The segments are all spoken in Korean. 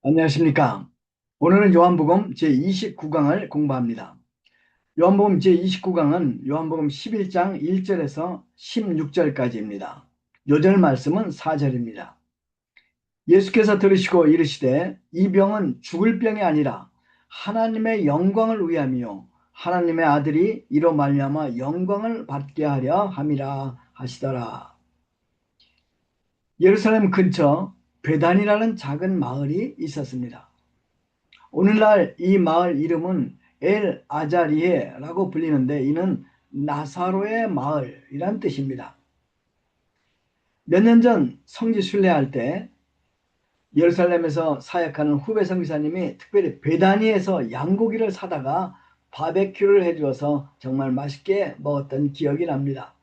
안녕하십니까. 오늘은 요한복음 제29강을 공부합니다. 요한복음 제29강은 요한복음 11장 1절에서 16절까지입니다. 요절 말씀은 4절입니다. 예수께서 들으시고 이르시되 이 병은 죽을 병이 아니라 하나님의 영광을 위함이요 하나님의 아들이 이로 말미암아 영광을 받게 하려 함이라 하시더라. 예루살렘 근처 베단이라는 작은 마을이 있었습니다. 오늘날 이 마을 이름은 엘 아자리에라고 불리는데 이는 나사로의 마을이란 뜻입니다. 몇 년 전 성지 순례할 때 예루살렘에서 사역하는 후배 성기사님이 특별히 베다니에서 양고기를 사다가 바베큐를 해주어서 정말 맛있게 먹었던 기억이 납니다.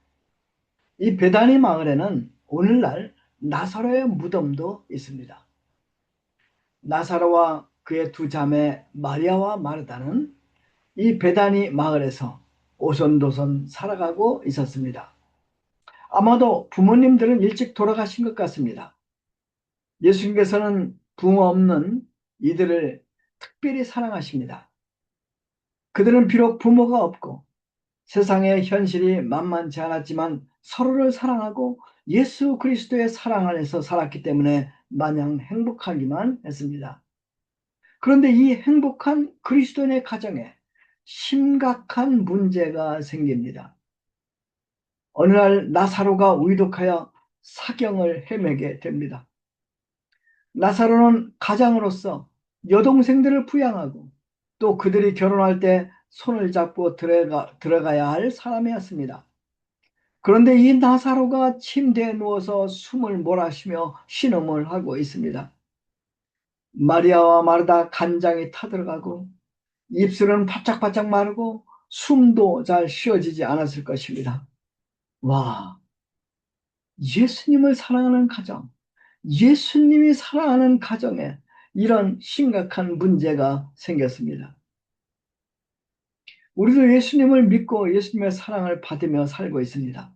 이 베다니 마을에는 오늘날 나사로의 무덤도 있습니다. 나사로와 그의 두 자매 마리아와 마르다는 이 베다니 마을에서 오손도손 살아가고 있었습니다. 아마도 부모님들은 일찍 돌아가신 것 같습니다. 예수님께서는 부모 없는 이들을 특별히 사랑하십니다. 그들은 비록 부모가 없고 세상의 현실이 만만치 않았지만 서로를 사랑하고 예수 그리스도의 사랑 안에서 살았기 때문에 마냥 행복하기만 했습니다. 그런데 이 행복한 그리스도인의 가정에 심각한 문제가 생깁니다. 어느 날 나사로가 위독하여 사경을 헤매게 됩니다. 나사로는 가장으로서 여동생들을 부양하고 또 그들이 결혼할 때 손을 잡고 들어가, 들어가야 할 사람이었습니다. 그런데 이 나사로가 침대에 누워서 숨을 몰아쉬며 신음을 하고 있습니다. 마리아와 마르다 간장이 타들어가고 입술은 바짝바짝 마르고 숨도 잘 쉬어지지 않았을 것입니다. 와, 예수님을 사랑하는 가정, 예수님이 사랑하는 가정에 이런 심각한 문제가 생겼습니다. 우리도 예수님을 믿고 예수님의 사랑을 받으며 살고 있습니다.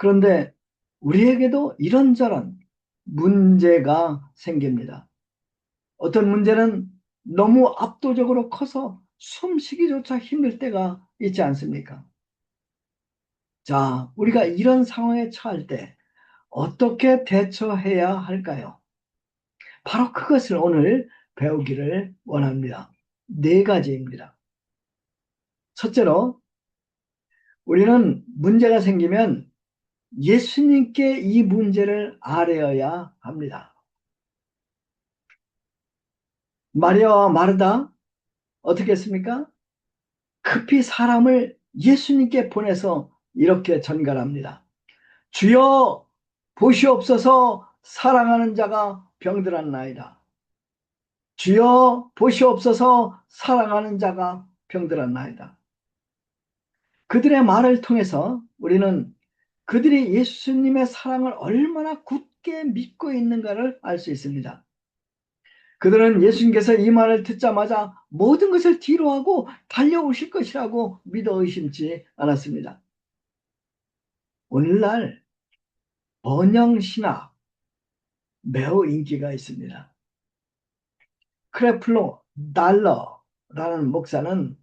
그런데 우리에게도 이런저런 문제가 생깁니다. 어떤 문제는 너무 압도적으로 커서 숨쉬기조차 힘들 때가 있지 않습니까? 자, 우리가 이런 상황에 처할 때 어떻게 대처해야 할까요? 바로 그것을 오늘 배우기를 원합니다. 네 가지입니다. 첫째로, 우리는 문제가 생기면 예수님께 이 문제를 아뢰어야 합니다. 마리아와 마르다 어떻게 했습니까? 급히 사람을 예수님께 보내서 이렇게 전갈합니다. 주여 보시옵소서 사랑하는 자가 병들었 나이다. 주여 보시옵소서 사랑하는 자가 병들었 나이다. 그들의 말을 통해서 우리는 그들이 예수님의 사랑을 얼마나 굳게 믿고 있는가를 알 수 있습니다. 그들은 예수님께서 이 말을 듣자마자 모든 것을 뒤로하고 달려오실 것이라고 믿어 의심치 않았습니다. 오늘날 번영 신학 매우 인기가 있습니다. 크레플로 달러라는 목사는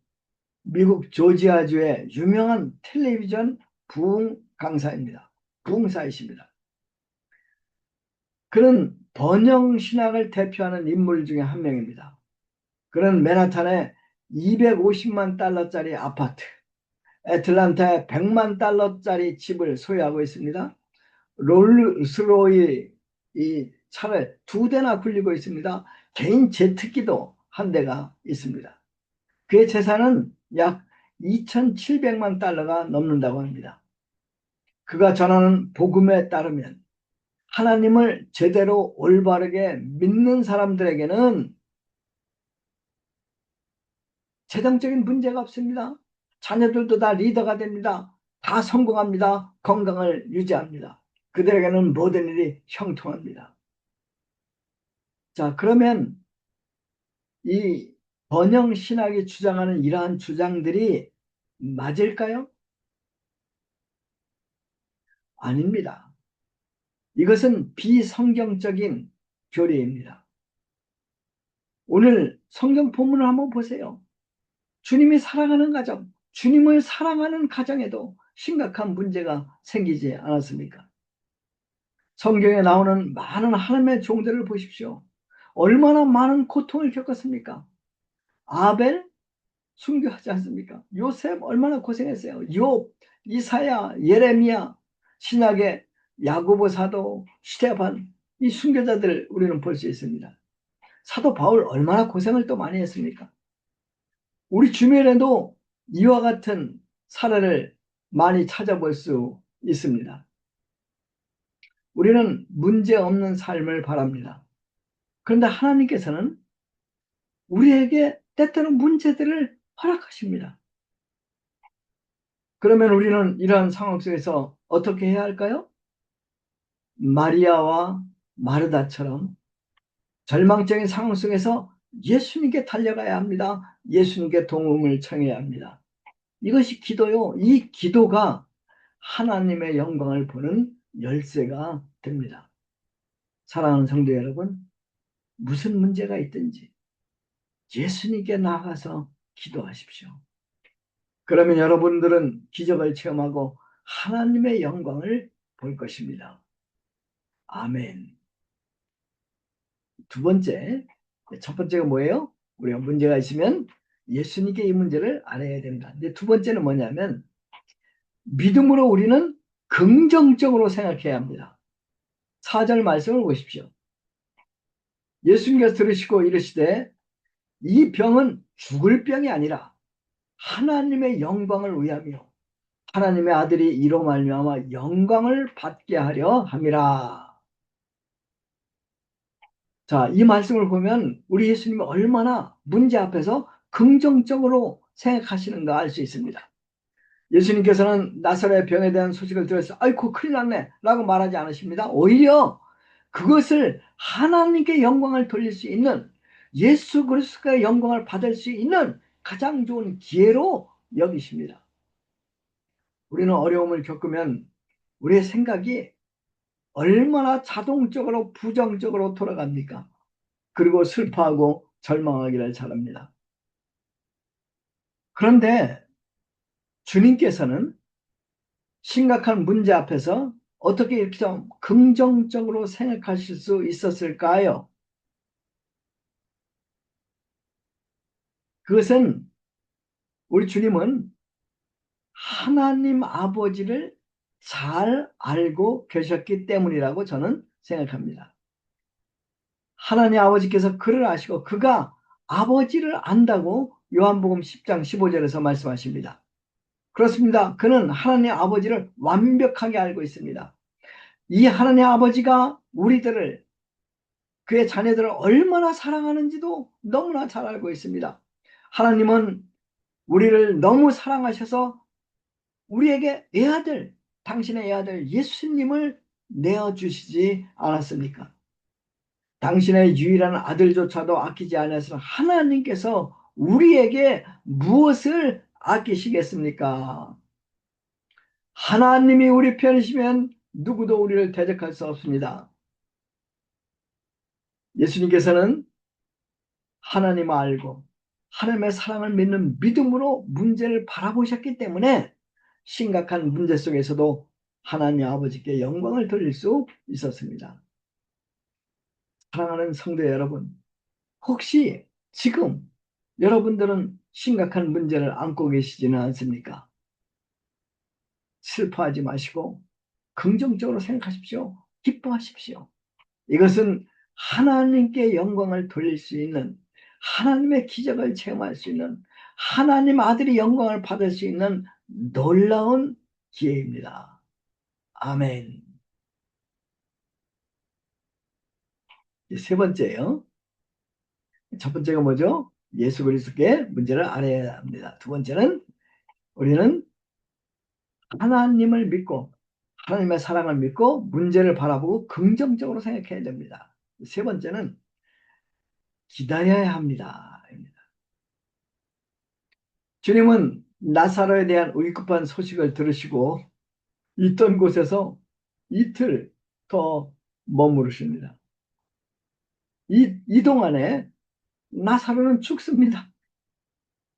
미국 조지아주의 유명한 텔레비전 부흥 강사입니다. 부흥사이십니다. 그는 번영 신학을 대표하는 인물 중에 한 명입니다. 그는 맨하탄에 250만 달러짜리 아파트, 애틀란타에 100만 달러짜리 집을 소유하고 있습니다. 롤스로이 이 차를 두 대나 굴리고 있습니다. 개인 제트기도 한 대가 있습니다. 그의 재산은 약 2,700만 달러가 넘는다고 합니다. 그가 전하는 복음에 따르면 하나님을 제대로 올바르게 믿는 사람들에게는 재정적인 문제가 없습니다. 자녀들도 다 리더가 됩니다. 다 성공합니다. 건강을 유지합니다. 그들에게는 모든 일이 형통합니다. 자, 그러면 이 번영 신학이 주장하는 이러한 주장들이 맞을까요? 아닙니다. 이것은 비성경적인 교리입니다. 오늘 성경 본문을 한번 보세요. 주님이 사랑하는 가정, 주님을 사랑하는 가정에도 심각한 문제가 생기지 않았습니까? 성경에 나오는 많은 하나님의 종들을 보십시오. 얼마나 많은 고통을 겪었습니까? 아벨 순교하지 않습니까? 요셉 얼마나 고생했어요. 욥, 이사야, 예레미야, 신약의 야고보 사도, 스테반 이 순교자들 우리는 볼 수 있습니다. 사도 바울 얼마나 고생을 또 많이 했습니까? 우리 주변에도 이와 같은 사례를 많이 찾아볼 수 있습니다. 우리는 문제 없는 삶을 바랍니다. 그런데 하나님께서는 우리에게 때때로 문제들을 허락하십니다. 그러면 우리는 이러한 상황 속에서 어떻게 해야 할까요? 마리아와 마르다처럼 절망적인 상황 속에서 예수님께 달려가야 합니다. 예수님께 도움을 청해야 합니다. 이것이 기도요. 이 기도가 하나님의 영광을 보는 열쇠가 됩니다. 사랑하는 성도 여러분, 무슨 문제가 있든지 예수님께 나가서 기도하십시오. 그러면 여러분들은 기적을 체험하고 하나님의 영광을 볼 것입니다. 아멘. 두 번째, 첫 번째가 뭐예요? 우리가 문제가 있으면 예수님께 이 문제를 알아야 됩니다. 근데 두 번째는 뭐냐면 믿음으로 우리는 긍정적으로 생각해야 합니다. 4절 말씀을 보십시오. 예수님께서 들으시고 이르시되 이 병은 죽을 병이 아니라 하나님의 영광을 위하며 하나님의 아들이 이로 말미암아 영광을 받게 하려 함이라. 자, 이 말씀을 보면 우리 예수님이 얼마나 문제 앞에서 긍정적으로 생각하시는가 알 수 있습니다. 예수님께서는 나사로의 병에 대한 소식을 들어서 아이고 큰일 났네 라고 말하지 않으십니다. 오히려 그것을 하나님께 영광을 돌릴 수 있는 예수 그리스도의 영광을 받을 수 있는 가장 좋은 기회로 여기십니다. 우리는 어려움을 겪으면 우리의 생각이 얼마나 자동적으로 부정적으로 돌아갑니까? 그리고 슬퍼하고 절망하기를 잘합니다. 그런데 주님께서는 심각한 문제 앞에서 어떻게 이렇게 좀 긍정적으로 생각하실 수 있었을까요? 그것은 우리 주님은 하나님 아버지를 잘 알고 계셨기 때문이라고 저는 생각합니다. 하나님 아버지께서 그를 아시고 그가 아버지를 안다고 요한복음 10장 15절에서 말씀하십니다. 그렇습니다. 그는 하나님 아버지를 완벽하게 알고 있습니다. 이 하나님 아버지가 우리들을 그의 자녀들을 얼마나 사랑하는지도 너무나 잘 알고 있습니다. 하나님은 우리를 너무 사랑하셔서 우리에게 애아들, 당신의 애아들 예수님을 내어주시지 않았습니까? 당신의 유일한 아들조차도 아끼지 않아서 하나님께서 우리에게 무엇을 아끼시겠습니까? 하나님이 우리 편이시면 누구도 우리를 대적할 수 없습니다. 예수님께서는 하나님을 알고 하나님의 사랑을 믿는 믿음으로 문제를 바라보셨기 때문에 심각한 문제 속에서도 하나님 아버지께 영광을 돌릴 수 있었습니다. 사랑하는 성도 여러분, 혹시 지금 여러분들은 심각한 문제를 안고 계시지는 않습니까? 슬퍼하지 마시고 긍정적으로 생각하십시오. 기뻐하십시오. 이것은 하나님께 영광을 돌릴 수 있는 하나님의 기적을 체험할 수 있는 하나님 아들이 영광을 받을 수 있는 놀라운 기회입니다. 아멘. 세 번째요. 첫 번째가 뭐죠? 예수 그리스도께 문제를 알아야 합니다. 두 번째는 우리는 하나님을 믿고 하나님의 사랑을 믿고 문제를 바라보고 긍정적으로 생각해야 됩니다. 세 번째는 기다려야 합니다. 주님은 나사로에 대한 위급한 소식을 들으시고 있던 곳에서 이틀 더 머무르십니다. 이, 이 동안에 나사로는 죽습니다.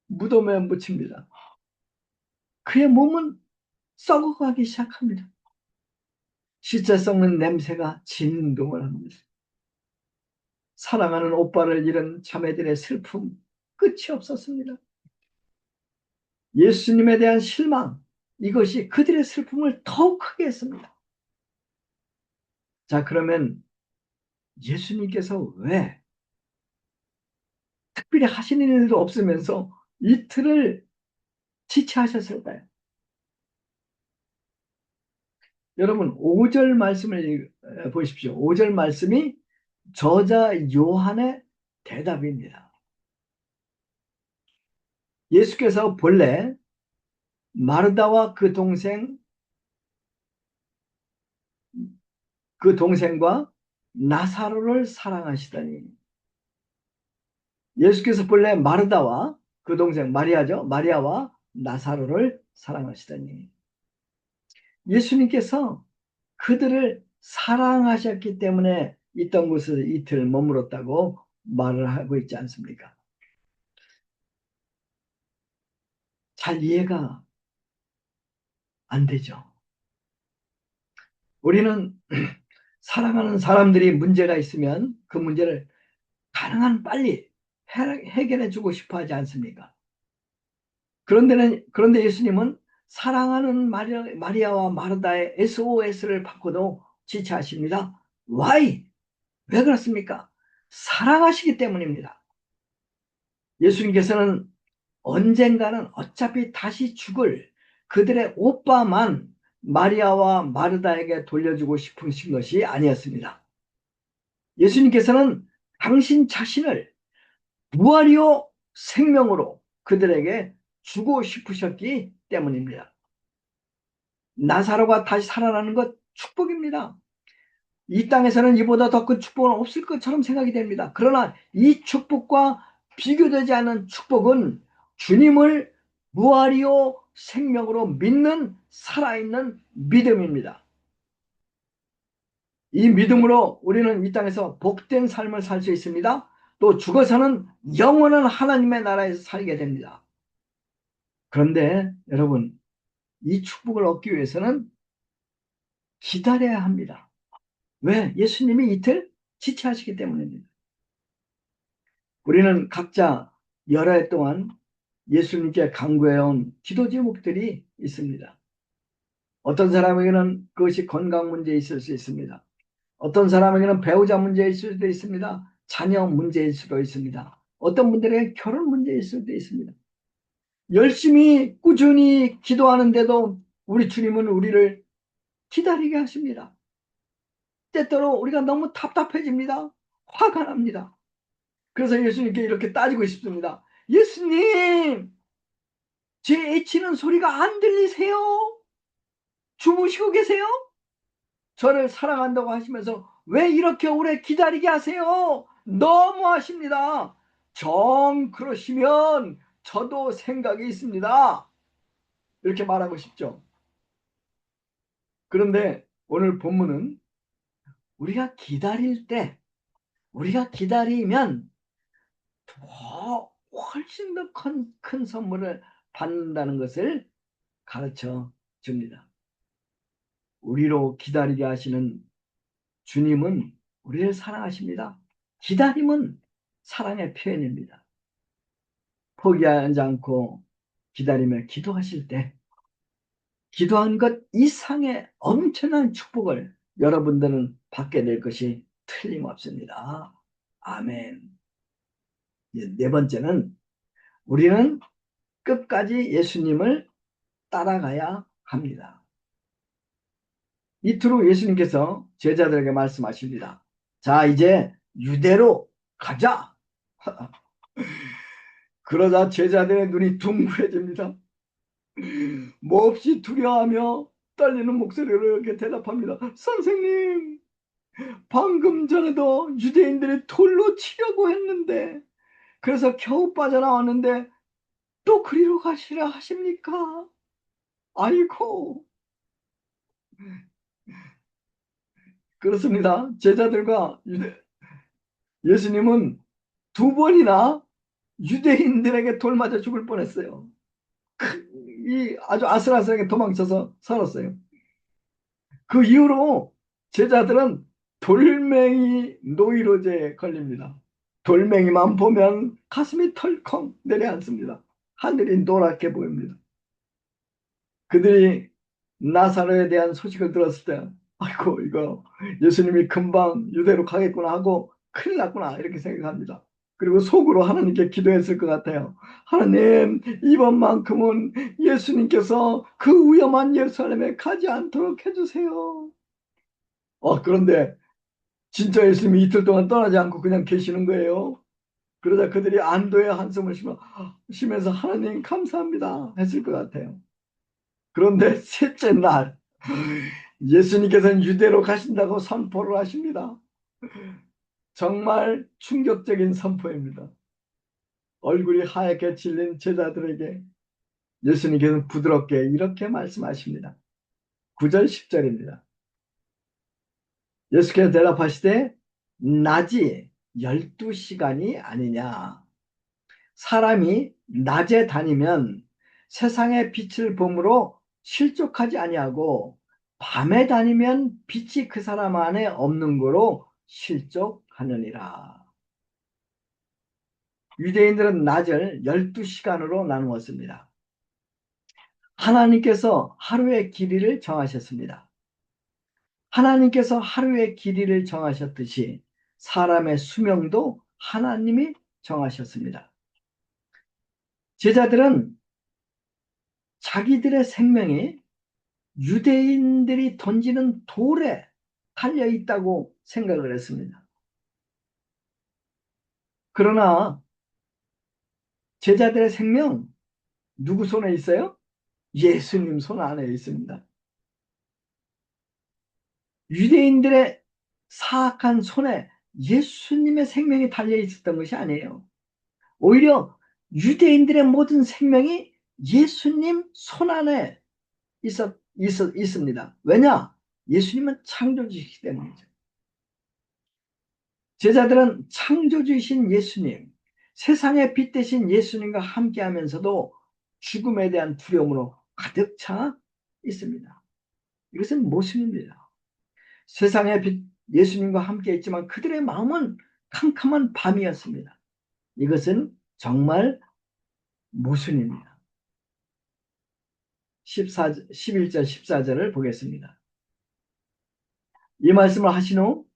무덤에 묻힙니다. 그의 몸은 썩어가기 시작합니다. 시체 썩는 냄새가 진동을 합니다. 사랑하는 오빠를 잃은 자매들의 슬픔 끝이 없었습니다. 예수님에 대한 실망 이것이 그들의 슬픔을 더욱 크게 했습니다. 자 그러면 예수님께서 왜 특별히 하시는 일도 없으면서 이틀을 지체하셨을까요? 여러분 5절 말씀을 보십시오. 5절 말씀이 저자 요한의 대답입니다. 예수께서 본래 마르다와 그 동생 그 동생과 나사로를 사랑하시다니 예수께서 본래 마르다와 그 동생 마리아죠. 마리아와 나사로를 사랑하시다니 예수님께서 그들을 사랑하셨기 때문에 있던 곳에 이틀 머물었다고 말을 하고 있지 않습니까? 잘 이해가 안 되죠. 우리는 사랑하는 사람들이 문제가 있으면 그 문제를 가능한 빨리 해결해 주고 싶어 하지 않습니까? 그런데는, 그런데 예수님은 사랑하는 마리아, 마리아와 마르다의 SOS를 받고도 지체하십니다. Why? 왜 그렇습니까? 사랑하시기 때문입니다. 예수님께서는 언젠가는 어차피 다시 죽을 그들의 오빠만 마리아와 마르다에게 돌려주고 싶으신 것이 아니었습니다. 예수님께서는 당신 자신을 부활이요 생명으로 그들에게 주고 싶으셨기 때문입니다. 나사로가 다시 살아나는 것 축복입니다. 이 땅에서는 이보다 더 큰 축복은 없을 것처럼 생각이 됩니다. 그러나 이 축복과 비교되지 않은 축복은 주님을 무아리오 생명으로 믿는 살아있는 믿음입니다. 이 믿음으로 우리는 이 땅에서 복된 삶을 살 수 있습니다. 또 죽어서는 영원한 하나님의 나라에서 살게 됩니다. 그런데 여러분 이 축복을 얻기 위해서는 기다려야 합니다. 왜? 예수님이 이틀 지체하시기 때문입니다. 우리는 각자 여러 해 동안 예수님께 강구해온 기도 제목들이 있습니다. 어떤 사람에게는 그것이 건강 문제 있을 수 있습니다. 어떤 사람에게는 배우자 문제일 수도 있습니다. 자녀 문제일 수도 있습니다. 어떤 분들에게 결혼 문제일 수도 있습니다. 열심히 꾸준히 기도하는데도 우리 주님은 우리를 기다리게 하십니다. 때때로 우리가 너무 답답해집니다. 화가 납니다. 그래서 예수님께 이렇게 따지고 싶습니다. 예수님, 제 애치는 소리가 안 들리세요? 주무시고 계세요? 저를 사랑한다고 하시면서 왜 이렇게 오래 기다리게 하세요? 너무 하십니다. 정 그러시면 저도 생각이 있습니다. 이렇게 말하고 싶죠. 그런데 오늘 본문은 우리가 기다릴 때, 우리가 기다리면 더 훨씬 더 큰 큰 선물을 받는다는 것을 가르쳐 줍니다. 우리로 기다리게 하시는 주님은 우리를 사랑하십니다. 기다림은 사랑의 표현입니다. 포기하지 않고 기다리며 기도하실 때 기도한 것 이상의 엄청난 축복을 여러분들은 받게 될 것이 틀림없습니다. 아멘. 네 번째는 우리는 끝까지 예수님을 따라가야 합니다. 이틀 후 예수님께서 제자들에게 말씀하십니다. 자, 이제 유대로 가자. 그러자 제자들의 눈이 둥그레집니다. 몹시 두려워하며 떨리는 목소리로 이렇게 대답합니다. 선생님, 방금 전에도 유대인들이 돌로 치려고 했는데, 그래서 겨우 빠져나왔는데, 또 그리로 가시라 하십니까? 아이고. 그렇습니다. 제자들과 유대, 예수님은 두 번이나 유대인들에게 돌 맞아 죽을 뻔했어요. 이 아주 아슬아슬하게 도망쳐서 살았어요. 그 이후로 제자들은 돌멩이 노이로제에 걸립니다. 돌멩이만 보면 가슴이 털컹 내려앉습니다. 하늘이 노랗게 보입니다. 그들이 나사로에 대한 소식을 들었을 때 아이고 이거 예수님이 금방 유대로 가겠구나 하고 큰일 났구나 이렇게 생각합니다. 그리고 속으로 하나님께 기도했을 것 같아요. 하나님 이번만큼은 예수님께서 그 위험한 예루살렘에 가지 않도록 해주세요. 어, 그런데 진짜 예수님이 이틀 동안 떠나지 않고 그냥 계시는 거예요. 그러다 그들이 안도의 한숨을 쉬면서 하나님 감사합니다 했을 것 같아요. 그런데 셋째 날 예수님께서는 유대로 가신다고 선포를 하십니다. 정말 충격적인 선포입니다. 얼굴이 하얗게 질린 제자들에게 예수님께서는 부드럽게 이렇게 말씀하십니다. 9절 10절입니다. 예수께서 대답하시되 낮이 12시간이 아니냐. 사람이 낮에 다니면 세상의 빛을 봄으로 실족하지 아니하고 밤에 다니면 빛이 그 사람 안에 없는 거로 실족하느니라. 유대인들은 낮을 12시간으로 나누었습니다. 하나님께서 하루의 길이를 정하셨습니다. 하나님께서 하루의 길이를 정하셨듯이 사람의 수명도 하나님이 정하셨습니다. 제자들은 자기들의 생명이 유대인들이 던지는 돌에 달려 있다고 생각을 했습니다. 그러나 제자들의 생명 누구 손에 있어요? 예수님 손 안에 있습니다. 유대인들의 사악한 손에 예수님의 생명이 달려 있었던 것이 아니에요. 오히려 유대인들의 모든 생명이 예수님 손 안에 있었, 있었, 있습니다. 왜냐? 예수님은 창조주시기 때문이죠. 제자들은 창조주이신 예수님, 세상의 빛 대신 예수님과 함께 하면서도 죽음에 대한 두려움으로 가득 차 있습니다. 이것은 모순입니다. 세상의 빛 예수님과 함께 있지만 그들의 마음은 캄캄한 밤이었습니다. 이것은 정말 모순입니다. 14, 11절 14절을 보겠습니다. 이 말씀을 하신 후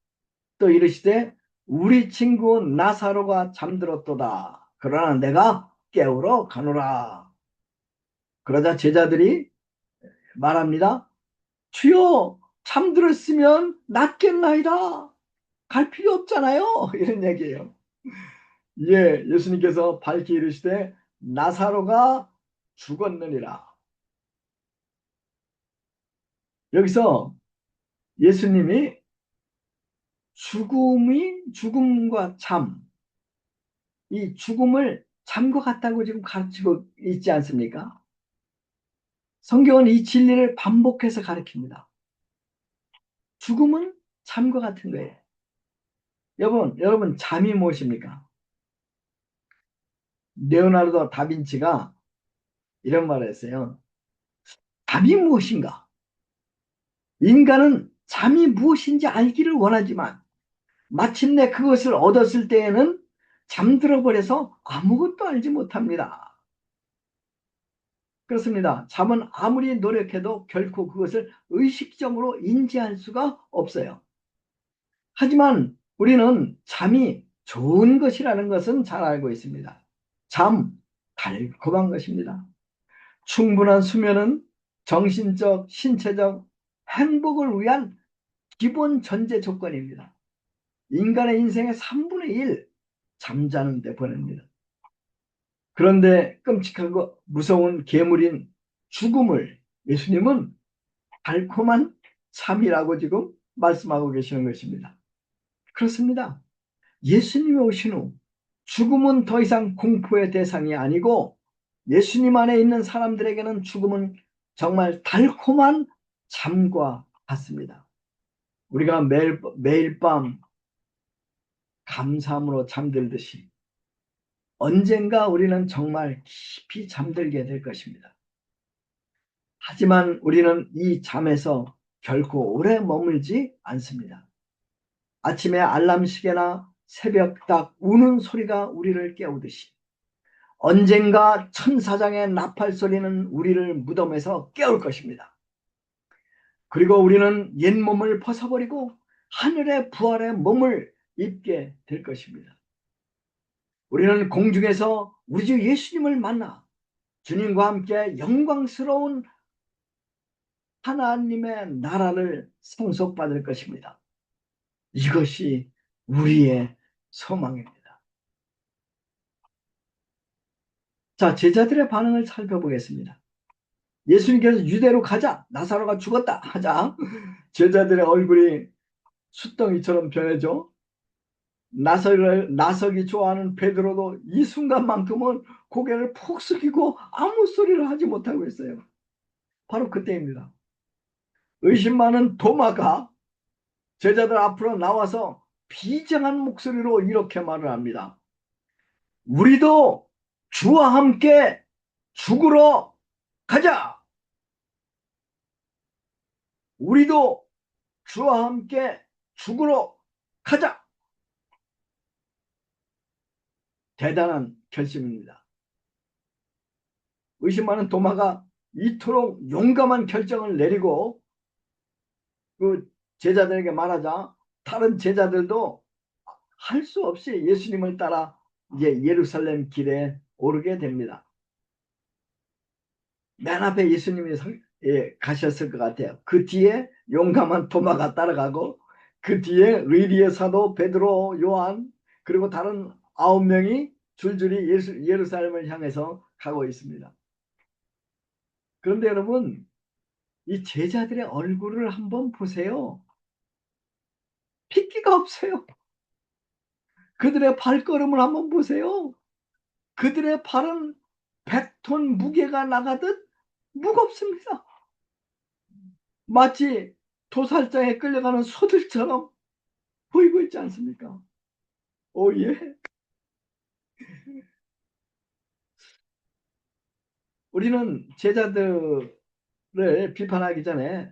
또 이르시되 우리 친구 나사로가 잠들었도다. 그러나 내가 깨우러 가노라. 그러자 제자들이 말합니다. 주여 잠들었으면 낫겠나이다. 갈 필요 없잖아요. 이런 얘기예요. 예, 예수님께서 밝히 이르시되 나사로가 죽었느니라. 여기서 예수님이 죽음이 죽음과 잠, 이 죽음을 잠과 같다고 지금 가르치고 있지 않습니까? 성경은 이 진리를 반복해서 가르칩니다. 죽음은 잠과 같은 거예요. 여러분, 여러분 잠이 무엇입니까? 레오나르도 다빈치가 이런 말을 했어요. 잠이 무엇인가? 인간은 잠이 무엇인지 알기를 원하지만 마침내 그것을 얻었을 때에는 잠들어 버려서 아무것도 알지 못합니다. 그렇습니다. 잠은 아무리 노력해도 결코 그것을 의식적으로 인지할 수가 없어요. 하지만 우리는 잠이 좋은 것이라는 것은 잘 알고 있습니다. 잠, 달콤한 것입니다. 충분한 수면은 정신적, 신체적 행복을 위한 기본 전제 조건입니다. 인간의 인생의 3분의 1 잠자는 데 보냅니다. 그런데 끔찍하고 무서운 괴물인 죽음을 예수님은 달콤한 참이라고 지금 말씀하고 계시는 것입니다. 그렇습니다. 예수님이 오신 후 죽음은 더 이상 공포의 대상이 아니고 예수님 안에 있는 사람들에게는 죽음은 정말 달콤한 잠과 같습니다. 우리가 매일, 매일 밤 감사함으로 잠들듯이 언젠가 우리는 정말 깊이 잠들게 될 것입니다. 하지만 우리는 이 잠에서 결코 오래 머물지 않습니다. 아침에 알람 시계나 새벽 딱 우는 소리가 우리를 깨우듯이 언젠가 천사장의 나팔 소리는 우리를 무덤에서 깨울 것입니다. 그리고 우리는 옛 몸을 벗어버리고 하늘의 부활의 몸을 입게 될 것입니다. 우리는 공중에서 우리 주 예수님을 만나 주님과 함께 영광스러운 하나님의 나라를 상속받을 것입니다. 이것이 우리의 소망입니다. 자, 제자들의 반응을 살펴보겠습니다. 예수님께서 유대로 가자, 나사로가 죽었다 하자, 제자들의 얼굴이 숫덩이처럼 변해져. 나서를, 나서기 좋아하는 베드로도 이 순간만큼은 고개를 푹 숙이고 아무 소리를 하지 못하고 있어요. 바로 그때입니다. 의심 많은 도마가 제자들 앞으로 나와서 비장한 목소리로 이렇게 말을 합니다. 우리도 주와 함께 죽으러 가자! 우리도 주와 함께 죽으러 가자! 대단한 결심입니다. 의심 많은 도마가 이토록 용감한 결정을 내리고 그 제자들에게 말하자 다른 제자들도 할 수 없이 예수님을 따라 이제 예루살렘 길에 오르게 됩니다. 맨 앞에 예수님이 예, 가셨을 것 같아요. 그 뒤에 용감한 도마가 따라가고 그 뒤에 의리의 사도 베드로, 요한 그리고 다른 아홉 명이 줄줄이 예수, 예루살렘을 향해서 가고 있습니다. 그런데 여러분 이 제자들의 얼굴을 한번 보세요. 핏기가 없어요. 그들의 발걸음을 한번 보세요. 그들의 발은 100톤 무게가 나가듯 무겁습니다. 마치 도살장에 끌려가는 소들처럼 보이고 있지 않습니까? 오, 예. 우리는 제자들을 비판하기 전에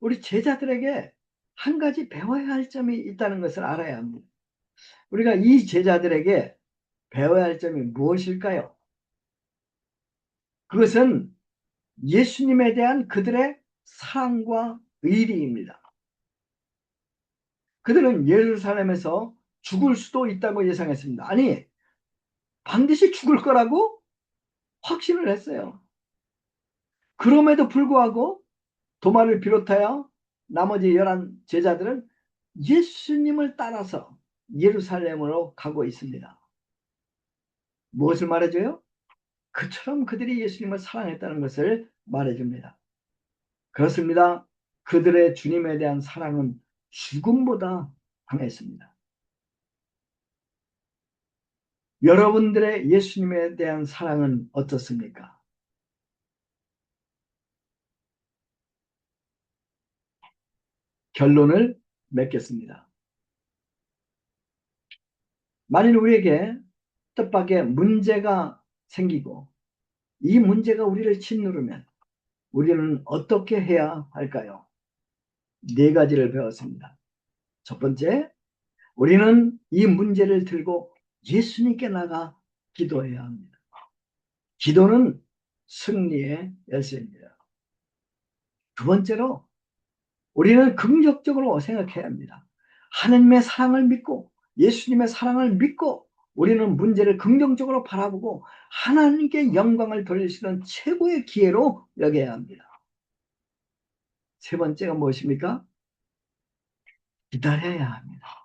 우리 제자들에게 한 가지 배워야 할 점이 있다는 것을 알아야 합니다. 우리가 이 제자들에게 배워야 할 점이 무엇일까요? 그것은 예수님에 대한 그들의 사랑과 의리입니다. 그들은 예루살렘에서 죽을 수도 있다고 예상했습니다. 아니, 반드시 죽을 거라고 확신을 했어요. 그럼에도 불구하고 도마를 비롯하여 나머지 열한 제자들은 예수님을 따라서 예루살렘으로 가고 있습니다. 무엇을 말해줘요? 그처럼 그들이 예수님을 사랑했다는 것을 말해줍니다. 그렇습니다. 그들의 주님에 대한 사랑은 죽음보다 강했습니다. 여러분들의 예수님에 대한 사랑은 어떻습니까? 결론을 맺겠습니다. 만일 우리에게 뜻밖의 문제가 생기고 이 문제가 우리를 짓누르면 우리는 어떻게 해야 할까요? 네 가지를 배웠습니다. 첫 번째, 우리는 이 문제를 들고 예수님께 나가 기도해야 합니다. 기도는 승리의 열쇠입니다. 두 번째로 우리는 긍정적으로 생각해야 합니다. 하나님의 사랑을 믿고 예수님의 사랑을 믿고 우리는 문제를 긍정적으로 바라보고 하나님께 영광을 돌릴 수 있는 최고의 기회로 여겨야 합니다. 세 번째가 무엇입니까? 기다려야 합니다.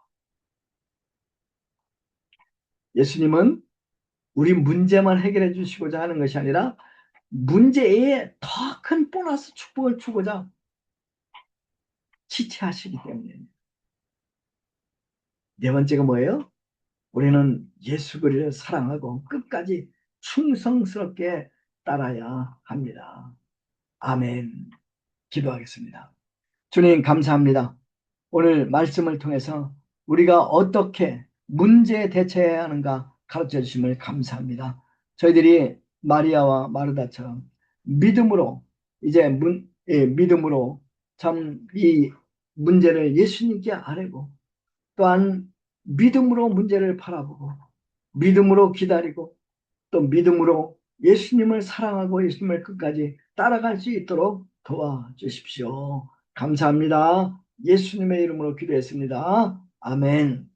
예수님은 우리 문제만 해결해 주시고자 하는 것이 아니라 문제에 더 큰 보너스 축복을 주고자 지체하시기 때문입니다. 네 번째가 뭐예요? 우리는 예수 그리스도를 사랑하고 끝까지 충성스럽게 따라야 합니다. 아멘. 기도하겠습니다. 주님 감사합니다. 오늘 말씀을 통해서 우리가 어떻게 문제에 대처해야 하는가 가르쳐 주심을 감사합니다. 저희들이 마리아와 마르다처럼 믿음으로 이제 문, 예, 믿음으로 참 이 문제를 예수님께 아뢰고 또한 믿음으로 문제를 바라보고 믿음으로 기다리고 또 믿음으로 예수님을 사랑하고 예수님을 끝까지 따라갈 수 있도록 도와주십시오. 감사합니다. 예수님의 이름으로 기도했습니다. 아멘.